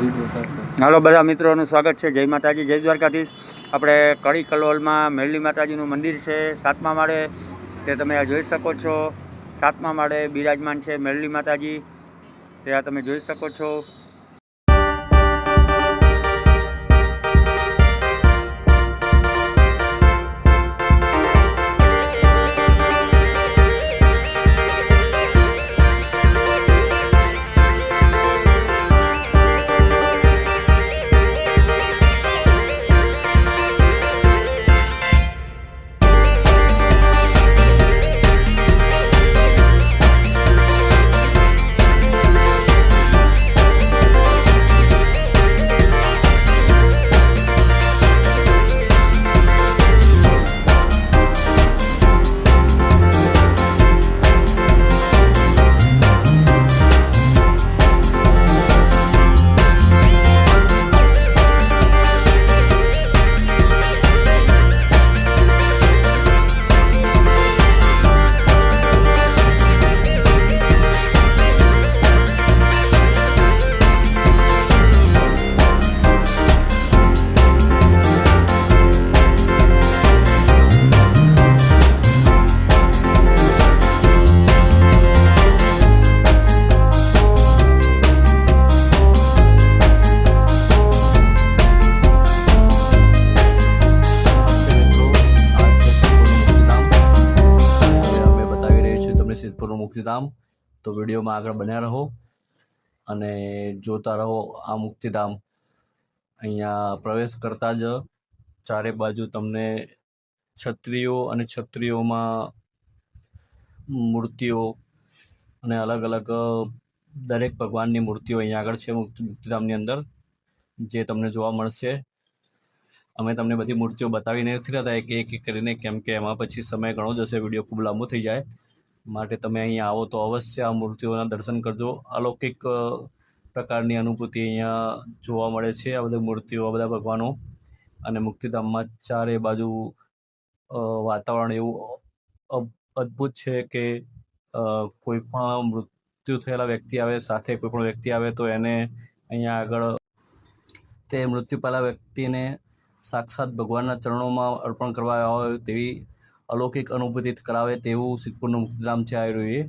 હાલો બધા મિત્રોનું સ્વાગત છે. જય માતાજી, જય દ્વારકાધીશ. આપણે કડી કલોલમાં મેરલી માતાજીનું મંદિર છે, સાતમા માળે. તે તમે આ જોઈ શકો છો. સાતમા માળે બિરાજમાન છે મેરલી માતાજી. તે આ તમે જોઈ શકો છો. મુક્તિધામ. તો વિડીયોમાં આગળ બન્યા રહો અને જોતા રહો આ મુક્તિધામ. અહીંયા પ્રવેશ કરતાં જ ચારે બાજુ તમને છત્રીઓ અને છત્રીઓમાં મૂર્તિઓ અને અલગ અલગ દરેક ભગવાનની મૂર્તિઓ અહીંયા આગળ છે મુક્તિ, મુક્તિધામની અંદર, જે તમને જોવા મળશે. અમે તમને બધી મૂર્તિઓ બતાવીને નથી રહેતા એક એક કરીને કેમ કે એમાં પછી સમય ઘણો જશે વીડિયો ખૂબ લાંબો થઈ જાય. માટે તમે અહીંયા આવો તો અવશ્ય આ મૂર્તિઓના દર્શન કરજો. અલૌકિક પ્રકારની અનુભૂતિ અહીંયા જોવા મળે છે આ બધી મૂર્તિઓ, આ બધા ભગવાનો. અને મુક્તિધામમાં ચારે બાજુ વાતાવરણ એવું અદ્ભુત છે કે કોઈ પણ મૃત્યુ થયેલા વ્યક્તિ આવે, સાથે કોઈ પણ વ્યક્તિ આવે તો એને અહીંયા આગળ તે મૃત્યુ પામેલા વ્યક્તિને સાક્ષાત ભગવાનના ચરણોમાં અર્પણ કરવા આવે તેવી અલૌકિક અનુભૂતિ કરાવે તેવું સિદ્ધપુરનું મુક્તિધામ છે આ રહ્યું એ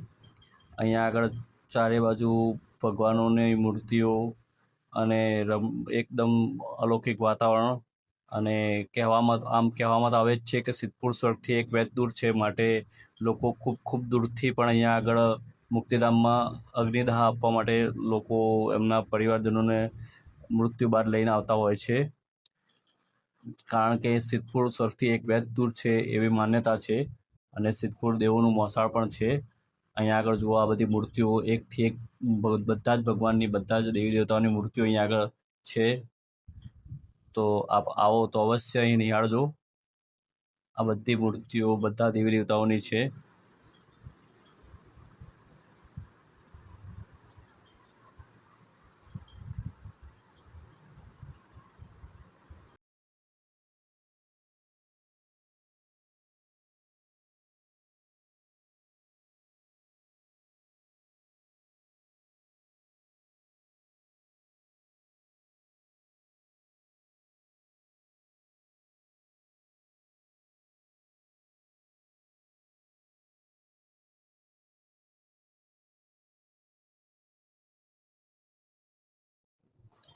અહીંયા આગળ ચારે બાજુ ભગવાનોની મૂર્તિઓ અને રમ, એકદમ અલૌકિક વાતાવરણ અને કહેવામાં, આમ કહેવામાં તો આવે જ છે કે સિદ્ધપુર સ્વર્ગથી એક વેદ દૂર છે માટે લોકો ખૂબ ખૂબ દૂરથી પણ અહીંયા આગળ મુક્તિધામમાં અગ્નિદાહ આપવા માટે લોકો એમના પરિવારજનોને મૃત્યુ બાદ લઈને આવતા હોય છે. કારણ કે સિદ્ધપુર સરથી એક વેદ દૂર છે એવી માન્યતા છે અને સિદ્ધપુર દેવોનું મોસાળ પણ છે. અહીંયા આગળ જુઓ આ બધી મૂર્તિઓ એકથી એક બધા જ ભગવાનની, બધા જ દેવી દેવતાઓની મૂર્તિઓ અહીંયા આગળ છે. તો આપ આવો તો અવશ્ય અહીં નિહાળજો. આ બધી મૂર્તિઓ બધા દેવી દેવતાઓની છે.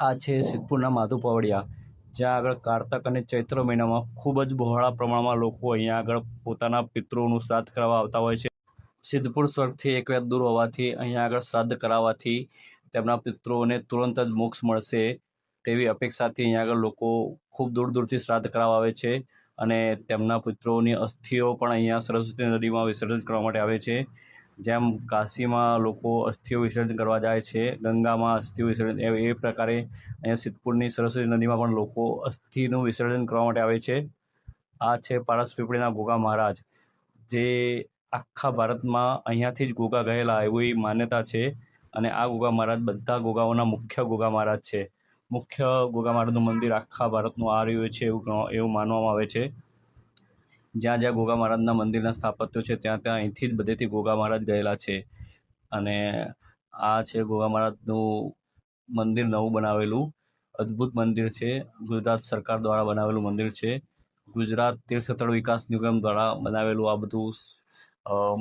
આ છે સિદ્ધપુરના માધુ પાવડિયા જ્યાં આગળ કારતક અને ચૈત્ર મહિનામાં ખૂબ જ બહોળા પ્રમાણમાં લોકો અહીંયા આગળ પોતાના પિતૃઓનું શ્રાદ્ધ કરવા આવતા હોય છે. સિદ્ધપુર સ્વર્ગથી એક વેત દૂર હોવાથી અહીંયા આગળ શ્રાદ્ધ કરાવવાથી તેમના પિતૃઓને તુરંત જ મોક્ષ મળશે તેવી અપેક્ષાથી અહીંયા આગળ લોકો ખૂબ દૂર દૂરથી શ્રાદ્ધ કરાવવા આવે છે અને તેમના પુત્રોની અસ્થિઓ પણ અહીંયા સરસ્વતી નદીમાં વિસર્જન કરવા માટે આવે છે. જેમ કાશીમાં લોકો અસ્થિઓ વિસર્જન કરવા જાય છે, ગંગામાં અસ્થિ વિસર્જન એ પ્રકારે અહીંયા સિદ્ધપુરની સરસ્વતી નદીમાં પણ લોકો અસ્થિનું વિસર્જન કરવા માટે આવે છે. આ છે પારસ પીપળીના ગોગા મહારાજ, જે આખા ભારતમાં અહીંયાથી જ ગોગા ગયેલા એવી માન્યતા છે અને આ ગોગા મહારાજ બધા ગોગાઓના મુખ્ય ગોગા મહારાજ છે. મુખ્ય ગોગા મહારાજનું મંદિર આખા ભારતનું આ રહ્યું છે એવું એવું માનવામાં આવે છે. જ્યાં જ્યાં ગોગા મહારાજના મંદિરના સ્થાપત્યો છે, ત્યાં ત્યાં અહીંથી જ બધેથી ગોગા મહારાજ ગયેલા છે. અને આ છે ગોગા મહારાજનું મંદિર નવું બનાવેલું. અદ્ભુત મંદિર છે. ગુજરાત સરકાર દ્વારા બનાવેલું મંદિર છે. ગુજરાત તીર્થસ્થળ વિકાસ નિગમ દ્વારા બનાવેલું આ બધું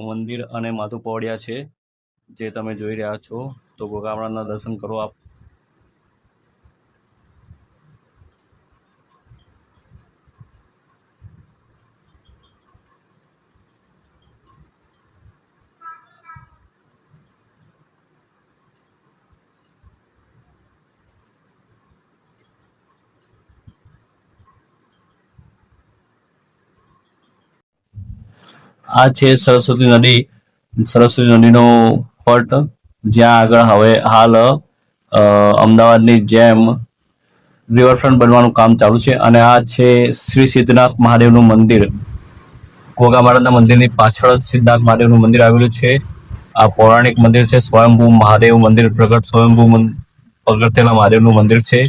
મંદિર અને માધુ પવડિયા છે, જે તમે જોઈ રહ્યા છો. તો ગોગામડાના દર્શન કરો આપ. આ છે સરસ્વતી નદી. સરસ્વતી નદીનો પટ જ્યાં આગળ હવે હાલ અમદાવાદની જેમ રિવરફ્રન્ટ બનવાનું કામ ચાલુ છે અને આ છે શ્રી સિદ્ધનાથ મહાદેવનું મંદિર. ગોગામાળાના મંદિરની પાછળ સિદ્ધનાથ મહાદેવનું મંદિર આવેલું છે. આ પૌરાણિક મંદિર છે, સ્વયંભૂ મહાદેવ મંદિર પ્રગટ, સ્વયંભૂ પ્રગટેલા મહાદેવનું મંદિર છે.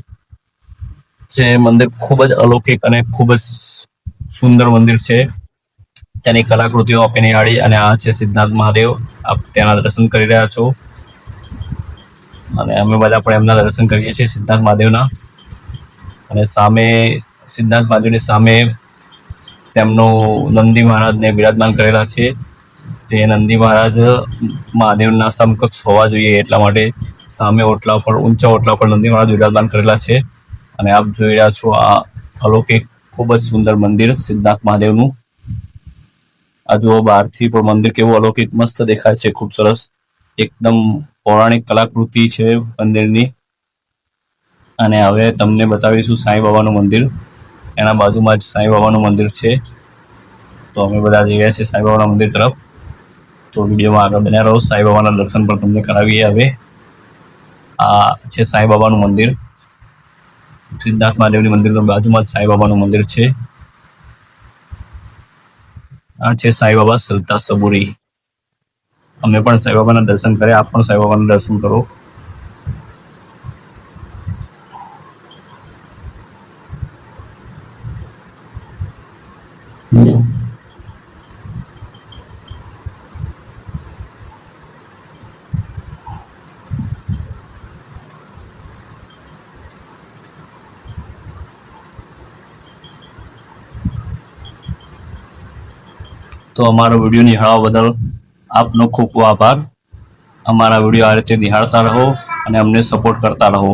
જે મંદિર ખૂબ જ અલૌકિક અને ખૂબ જ સુંદર મંદિર છે. તેની કલાકૃતિઓ આપી નિહાળી અને આ છે સિદ્ધાર્થ મહાદેવ. આપ તેના દર્શન કરી રહ્યા છો. અને અમે બધા પણ એમના દર્શન કરીએ છીએ સિદ્ધાર્થ મહાદેવના. અને સામે સિદ્ધાર્થ મહાદેવની સામે તેમનું નંદી મહારાજને બિરાજમાન કરેલા છે. જે નંદી મહારાજ મહાદેવના સમકક્ષ હોવા જોઈએ એટલા માટે સામે ઓટલા પર ઊંચા ઓટલા પર નંદી મહારાજ બિરાજમાન કરેલા છે. અને આપ જોઈ રહ્યા છો આ અલૌકિક ખૂબ જ સુંદર મંદિર સિદ્ધાર્થ મહાદેવનું. આ જુઓ બહારથી પણ મંદિર કેવું અલૌકિક મસ્ત દેખાય છે, ખૂબ સરસ. એકદમ પૌરાણિક કલાકૃતિ છે મંદિરની. અને હવે તમને બતાવીશું સાંઈ બાબાનું મંદિર. એના બાજુમાં જ સાંઈ બાબાનું મંદિર છે. તો અમે બધા જઈ રહ્યા છીએ સાંઈ બાબાના મંદિર તરફ. તો વિડીયોમાં આગળ બન્યા રહો. સાંઈ બાબાના દર્શન પણ તમને કરાવીએ હવે. આ છે સાંઈ બાબાનું મંદિર. સિદ્ધાર્થ મહાદેવની મંદિરની બાજુમાં જ સાંઈ બાબાનું મંદિર છે. આ છે સાંઈબાબા સલતા સબુરી. અમે પણ સાંઈબાબાના દર્શન કર્યા, આપ પણ સાંઈબાબાના દર્શન કરો. તો અમારો વીડિયો નિહાળવા બદલ આપનો ખૂબ ખૂબ આભાર. અમારા વીડિયો આ રીતે નિહાળતા રહો અને અમને સપોર્ટ કરતા રહો.